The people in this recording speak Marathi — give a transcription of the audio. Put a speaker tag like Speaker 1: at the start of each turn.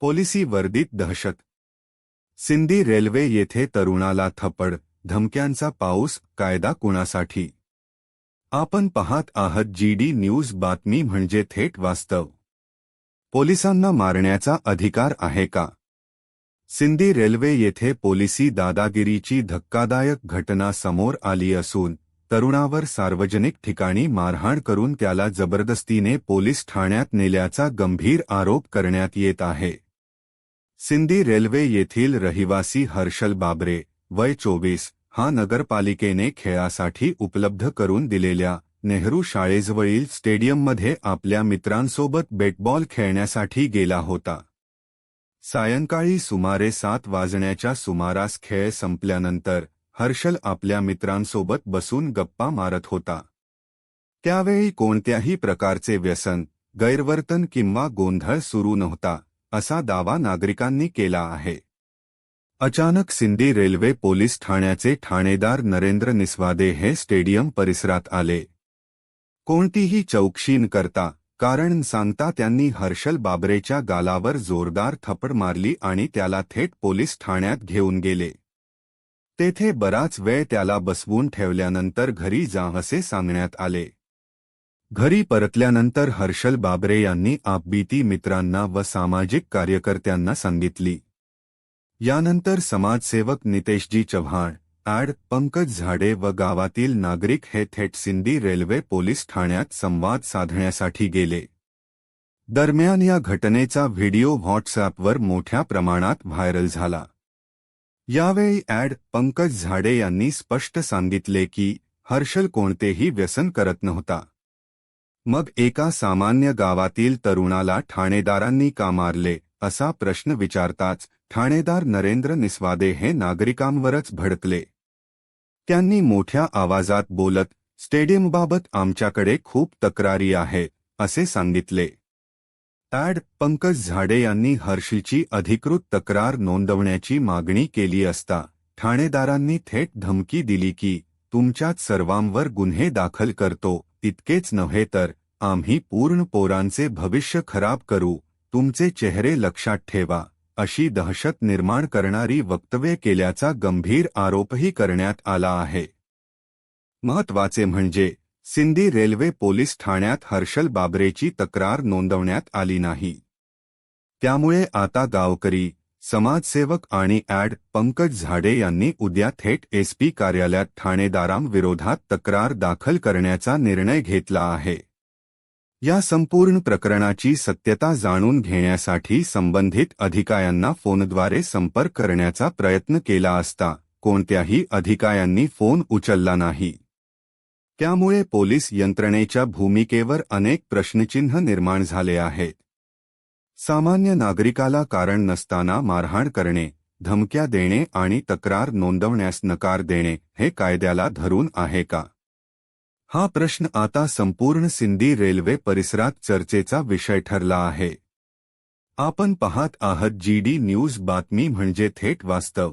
Speaker 1: पोलिसी वर्दीत दहशत. सिंधी रेल्वे येथे तरुणाला थप्पड धमक्यांचा पाऊस कायदा कुणासाठी? आपण पाहत आहात जी डी न्यूज बातमी म्हणजे थेट वास्तव. पोलिसांना मारण्याचा अधिकार आहे का? सिंधी रेल्वे येथे पोलिसी दादागिरीची धक्कादायक घटना समोर आली असून तरुणावर सार्वजनिक ठिकाणी मारहाण करून त्याला जबरदस्तीने पोलीस ठाण्यात नेल्याचा गंभीर आरोप करण्यात येत आहे. सिंधी रेल्वे येथील रहिवासी हर्षल बाबरे वय चोवीस हा नगरपालिकेने खेळासाठी उपलब्ध करून दिलेल्या नेहरू शाळेजवळील स्टेडियममध्ये आपल्या मित्रांसोबत बेटबॉल खेळण्यासाठी गेला होता. सायंकाळी सुमारे सात वाजण्याच्या सुमारास खेळ संपल्यानंतर हर्षल आपल्या मित्रांसोबत बसून गप्पा मारत होता. त्यावेळी कोणत्याही प्रकारचे व्यसन गैरवर्तन किंवा गोंधळ सुरू नव्हता. असा दावा नागरिकांनी केला आहे. अचानक सिंधी रेल्वे पोलीस ठाण्याचे ठाणेदार नरेंद्र निस्वादे हे स्टेडियम परिसरात आले. कोणतीही चौकशी न करता कारण सांगता त्यांनी हर्षल बाबरेच्या गालावर जोरदार थप्पड मारली आणि त्याला थेट पोलीस ठाण्यात घेऊन गेले. तेथे बराच वेळ त्याला बसवून ठेवल्यानंतर घरी जा असे सांगण्यात आले. घरी परतल्यानंतर हर्षल बाबरे यांनी आपबीती मित्रांना व सामाजिक कार्यकर्त्यांना सांगितली. यानंतर समाजसेवक नितेशजी चव्हाण ॲड पंकज झाडे व गावातील नागरिक हे थेट सिंधी रेल्वे पोलीस ठाण्यात संवाद साधण्यासाठी गेले. दरम्यान या घटनेचा व्हिडिओ व्हॉट्सॲपवर मोठ्या प्रमाणात व्हायरल झाला. यावेळी ॲड पंकज झाडे यांनी स्पष्ट सांगितले की हर्षल कोणतेही व्यसन करत नव्हता. मग एका सामान्य गावातील तरुणाला ठाणेदारांनी का मारले असा प्रश्न विचारताच ठाणेदार नरेंद्र निस्वादे हे नागरिकांवरच भडकले. त्यांनी मोठ्या आवाजात बोलत स्टेडियमबाबत आमच्याकडे खूप तक्रारी आहे असे सांगितले. ॲड. पंकज झाडे यांनी हर्षीची अधिकृत तक्रार नोंदवण्याची मागणी केली असता ठाणेदारांनी थेट धमकी दिली की तुमच्यात सर्वांवर गुन्हे दाखल करतो इतकेच नव्हे तर आम्ही पूर्ण पोरांचे भविष्य खराब करू तुमचे चेहरे लक्षात ठेवा अशी दहशत निर्माण करणारी वक्तव्ये केल्याचा गंभीर आरोपही करण्यात आला आहे. महत्त्वाचे म्हणजे सिंधी रेल्वे पोलीस ठाण्यात हर्षल बाबरेची तक्रार नोंदवण्यात आली नाही. त्यामुळे आता गावकरी समाजसेवक आणि ॲड पंकज झाडे यांनी उद्या थेट एसपी कार्यालयात ठाणेदारांविरोधात तक्रार दाखल करण्याचा निर्णय घेतला आहे. या संपूर्ण प्रकरणाची सत्यता जाणून घेण्यासाठी संबंधित अधिकाऱ्यांना फोनद्वारे संपर्क करण्याचा प्रयत्न केला असता कोणत्याही अधिकाऱ्यांनी फोन उचलला नाही. त्यामुळे पोलीस यंत्रणेच्या भूमिकेवर अनेक प्रश्नचिन्ह निर्माण झाले आहेत. सामान्य नागरिकाला कारण नसताना मारहाण करणे धमक्या देणे आणि तक्रार नोंदवण्यास नकार देणे हे कायद्याला धरून आहे का? हा प्रश्न आता संपूर्ण सिंधी रेल्वे परिसरात चर्चेचा विषय ठरला आहे. आपण पाहत आहात जी डी न्यूज बातमी म्हणजे थेट वास्तव.